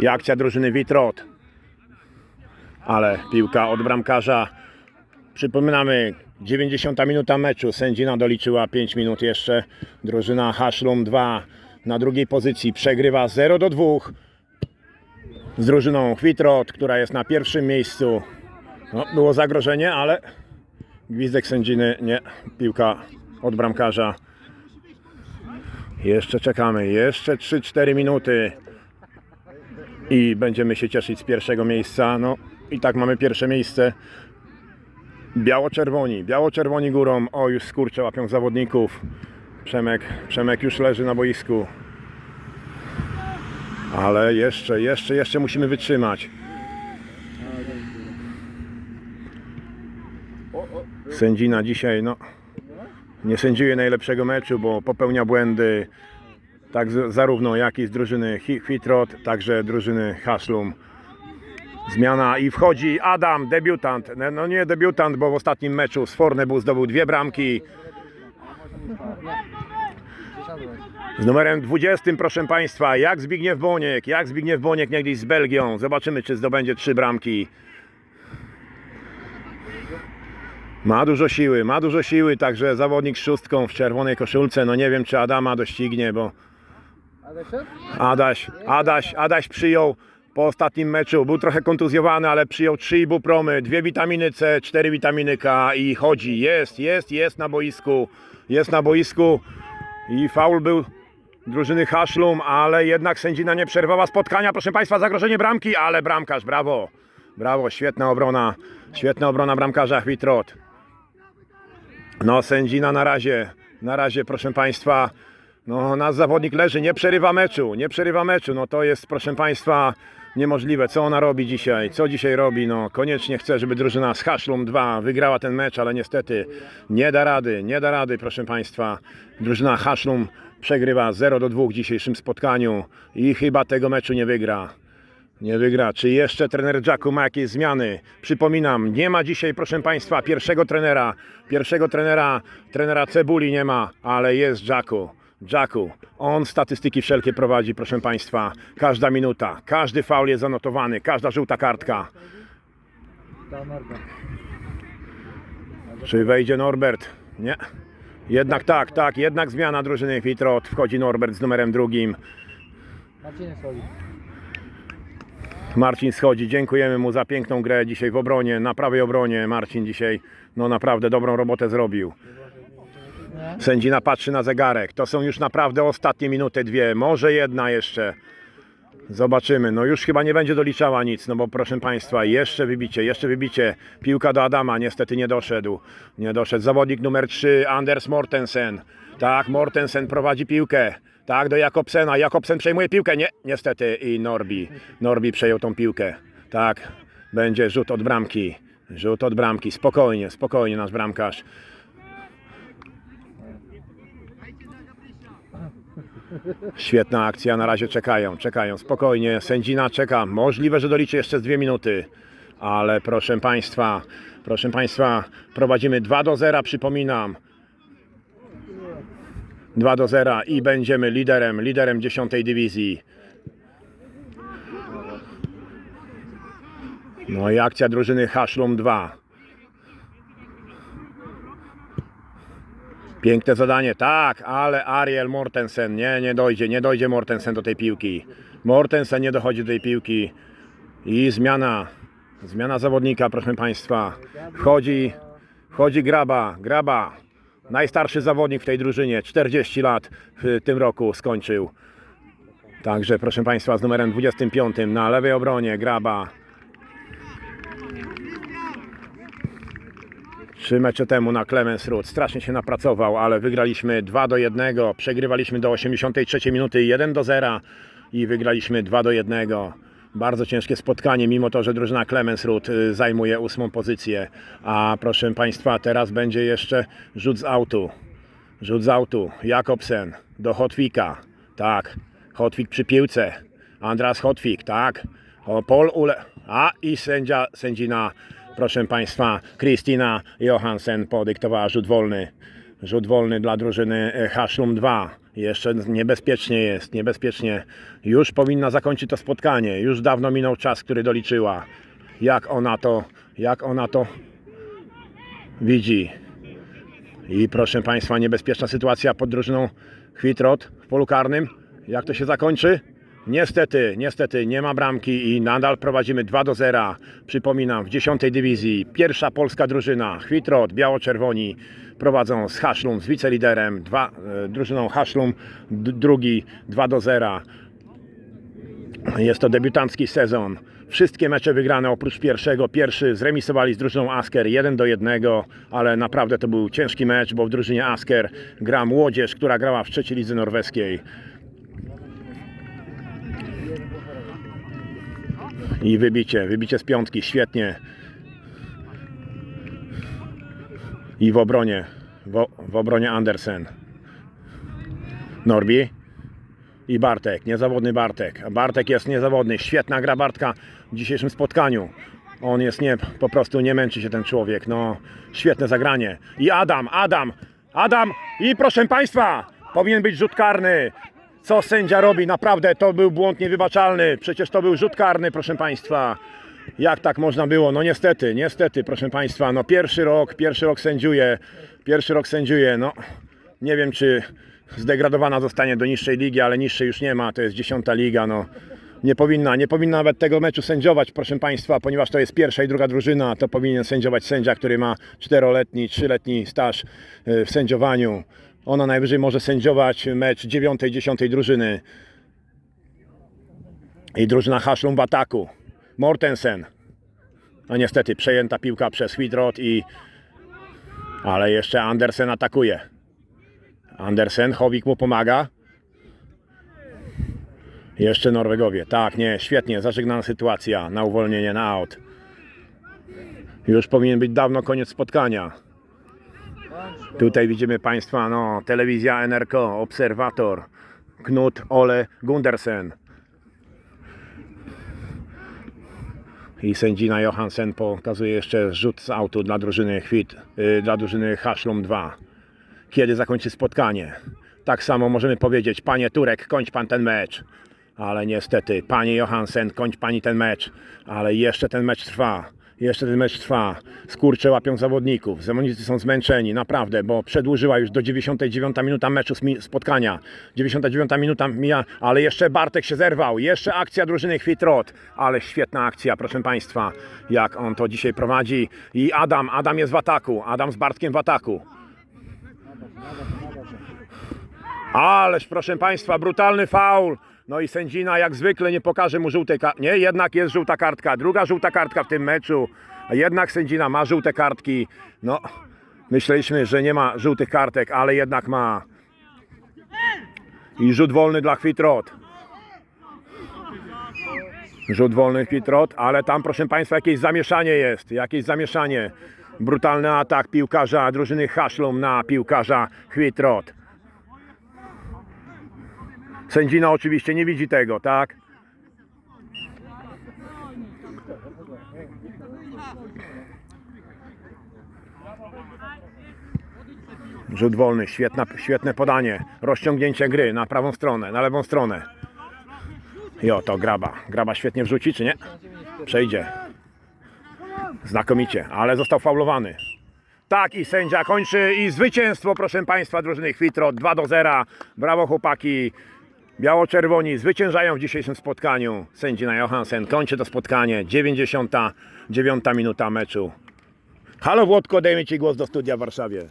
I akcja drużyny Witrot. Ale piłka od bramkarza. Przypominamy, 90 minuta meczu. Sędzina doliczyła 5 minut jeszcze. Drużyna Haszlum 2 na drugiej pozycji. Przegrywa 0 do 2 z drużyną Witrot, która jest na pierwszym miejscu. No, było zagrożenie, ale gwizdek sędziny nie. Piłka od bramkarza. Jeszcze czekamy. Jeszcze 3-4 minuty i będziemy się cieszyć z pierwszego miejsca. No i tak mamy pierwsze miejsce. Biało-czerwoni, biało-czerwoni górą. O, już skurcze łapią zawodników. Przemek, Przemek już leży na boisku. Ale jeszcze, jeszcze, jeszcze musimy wytrzymać. Sędzina dzisiaj, no, nie sędziuje najlepszego meczu, bo popełnia błędy. Tak zarówno jak i z drużyny Hi- Hitrot, także drużyny Haslum. Zmiana i wchodzi Adam, debiutant. No nie debiutant, bo w ostatnim meczu z Fornebu zdobył dwie bramki. Z numerem 20, proszę Państwa, jak Zbigniew Boniek, jak Zbigniew Boniek niegdyś z Belgią. Zobaczymy, czy zdobędzie trzy bramki. Ma dużo siły, ma dużo siły, także zawodnik z szóstką w czerwonej koszulce. No nie wiem, czy Adama doścignie, bo Adaś, Adaś, Adaś przyjął po ostatnim meczu, był trochę kontuzjowany, ale przyjął 3 ibupromy, dwie witaminy C, 4 witaminy K i chodzi, jest, jest, jest na boisku, jest na boisku. I faul był drużyny Haszlum, ale jednak sędzina nie przerwała spotkania, proszę Państwa, zagrożenie bramki, ale bramkarz, brawo, brawo, świetna obrona, świetna obrona bramkarza Chwitrot. No sędzina na razie, na razie proszę Państwa, no nasz zawodnik leży, nie przerywa meczu, nie przerywa meczu, no to jest proszę Państwa niemożliwe. Co ona robi dzisiaj? Co dzisiaj robi? No koniecznie chce, żeby drużyna z Haszlum 2 wygrała ten mecz, ale niestety nie da rady, nie da rady proszę Państwa. Drużyna Haszlum przegrywa 0 do 2 w dzisiejszym spotkaniu i chyba tego meczu nie wygra. Nie wygra. Czy jeszcze trener Jacku ma jakieś zmiany? Przypominam, nie ma dzisiaj, proszę Państwa, pierwszego trenera. Pierwszego trenera, trenera Cebuli nie ma, ale jest Jacku. Jacku, on statystyki wszelkie prowadzi, proszę Państwa. Każda minuta, każdy faul jest zanotowany, każda żółta kartka. Czy wejdzie Norbert? Nie. Jednak tak, tak, jednak zmiana drużyny Fitrot. Wchodzi Norbert z numerem drugim. Marcin Soli. Marcin schodzi, dziękujemy mu za piękną grę dzisiaj w obronie, na prawej obronie. Marcin dzisiaj no naprawdę dobrą robotę zrobił. Sędzina patrzy na zegarek. To są już naprawdę ostatnie minuty, dwie, może jedna jeszcze. Zobaczymy. No już chyba nie będzie doliczała nic, no bo proszę Państwa, jeszcze wybicie, jeszcze wybicie. Piłka do Adama, niestety nie doszedł. Nie doszedł. Zawodnik numer 3, Anders Mortensen. Tak, Mortensen prowadzi piłkę. Tak, do Jakobsena. Jakobsen przejmuje piłkę. Nie, niestety i Norbi. Norbi przejął tą piłkę. Tak, będzie rzut od bramki. Rzut od bramki. Spokojnie, spokojnie nasz bramkarz. Świetna akcja, na razie czekają, czekają, spokojnie, sędzina czeka, możliwe, że doliczy jeszcze dwie minuty, ale proszę Państwa, proszę Państwa, prowadzimy 2 do 0, przypominam. 2 do 0 i będziemy liderem, liderem 10 dywizji. No i akcja drużyny Haszlum 2. Piękne zadanie, tak, ale Ariel Mortensen, nie, nie dojdzie, nie dojdzie Mortensen do tej piłki. Mortensen nie dochodzi do tej piłki. I zmiana, zmiana zawodnika, proszę Państwa. Wchodzi, wchodzi Graba, Graba, najstarszy zawodnik w tej drużynie, 40 lat w tym roku skończył. Także, proszę Państwa, z numerem 25 na lewej obronie Graba. Trzy mecze temu na Clemens Root. Strasznie się napracował, ale wygraliśmy 2 do 1. Przegrywaliśmy do 83 minuty 1 do 0 i wygraliśmy 2 do 1. Bardzo ciężkie spotkanie, mimo to, że drużyna Clemens Root y, zajmuje ósmą pozycję. A proszę Państwa, teraz będzie jeszcze rzut z autu. Rzut z autu. Jakobsen do Hotwika. Tak. Hotwik przy piłce. Andras Hotwik, tak. O, Ule. A i sędzia, sędzina, proszę Państwa, Kristina Johansen podyktowała rzut wolny. Rzut wolny dla drużyny e, Haszlum 2. Jeszcze niebezpiecznie jest, niebezpiecznie. Już powinna zakończyć to spotkanie. Już dawno minął czas, który doliczyła. Jak ona to, jak ona to widzi. I proszę Państwa, niebezpieczna sytuacja pod drużyną Chwitrot w polu karnym. Jak to się zakończy? Niestety, niestety nie ma bramki i nadal prowadzimy 2 do 0. Przypominam, w 10 dywizji pierwsza polska drużyna Chwitrot, biało-czerwoni prowadzą z Haszlum, z wiceliderem, dwa, e, drużyną Haszlum, drugi 2 do 0. Jest to debiutancki sezon. Wszystkie mecze wygrane oprócz pierwszego. Pierwszy zremisowali z drużyną Asker 1 do 1, ale naprawdę to był ciężki mecz, bo w drużynie Asker gra młodzież, która grała w trzeciej lidze norweskiej. I wybicie, wybicie z piątki, świetnie. I w obronie, w, w obronie Andersen. Norbi i Bartek, niezawodny Bartek. Bartek jest niezawodny, świetna gra Bartka w dzisiejszym spotkaniu. On jest nie, po prostu nie męczy się ten człowiek. No, świetne zagranie. I Adam, Adam, Adam i proszę Państwa, powinien być rzut karny. Co sędzia robi? Naprawdę to był błąd niewybaczalny. Przecież to był rzut karny, proszę Państwa. Jak tak można było? No niestety, niestety, proszę Państwa. No pierwszy rok, pierwszy rok sędziuje, pierwszy rok sędziuje. No nie wiem, czy zdegradowana zostanie do niższej ligi, ale niższej już nie ma. To jest dziesiąta liga. No nie powinna, nie powinna nawet tego meczu sędziować, proszę Państwa, ponieważ to jest pierwsza i druga drużyna. To powinien sędziować sędzia, który ma czteroletni, trzyletni staż y, w sędziowaniu. Ona najwyżej może sędziować mecz dziewiątej, dziesiątej drużyny. I drużyna Haszlum w ataku. Mortensen. A niestety przejęta piłka przez Whitrod i... Ale jeszcze Andersen atakuje. Andersen, Chowik mu pomaga. Jeszcze Norwegowie. Tak, nie, świetnie, zażegnana sytuacja na uwolnienie, na out. Już powinien być dawno koniec spotkania. Tutaj widzimy Państwa, no, telewizja NRK, Obserwator, Knut Ole Gundersen. I sędzina Johansen pokazuje jeszcze rzut z autu dla drużyny Chwit, y, dla drużyny Haszlum 2. Kiedy zakończy spotkanie? Tak samo możemy powiedzieć, panie Turek, kończ pan ten mecz. Ale niestety, panie Johansen, kończ pani ten mecz. Ale jeszcze ten mecz trwa. Jeszcze ten mecz trwa. Skurcze łapią zawodników. Zawodnicy są zmęczeni, naprawdę, bo przedłużyła już do 99 minuta meczu spotkania. 99 minuta mija, ale jeszcze Bartek się zerwał. Jeszcze akcja drużyny Chwitrot. Ale świetna akcja, proszę Państwa, jak on to dzisiaj prowadzi. I Adam, Adam jest w ataku. Adam z Bartkiem w ataku. Ależ proszę Państwa, brutalny faul. No i sędzina jak zwykle nie pokaże mu żółtej kartki. Nie, jednak jest żółta kartka. Druga żółta kartka w tym meczu. A jednak sędzina ma żółte kartki. No, myśleliśmy, że nie ma żółtych kartek, ale jednak ma. I rzut wolny dla Chwitrot. Rzut wolny Chwitrot, ale tam proszę Państwa jakieś zamieszanie jest. Jakieś zamieszanie. Brutalny atak piłkarza drużyny Haszlum na piłkarza Chwitrot. Sędzina oczywiście nie widzi tego, tak? Rzut wolny, świetna, świetne podanie. Rozciągnięcie gry na prawą stronę, na lewą stronę. I oto graba. Graba świetnie wrzuci, czy nie? Przejdzie. Znakomicie, ale został faulowany. Tak i sędzia kończy i zwycięstwo proszę Państwa drużyny Chwitro 2 do 0. Brawo chłopaki. Biało-czerwoni zwyciężają w dzisiejszym spotkaniu. Sędzina Johansen kończy to spotkanie. 99 minuta meczu. Halo Włodko, dajmy Ci głos do studia w Warszawie.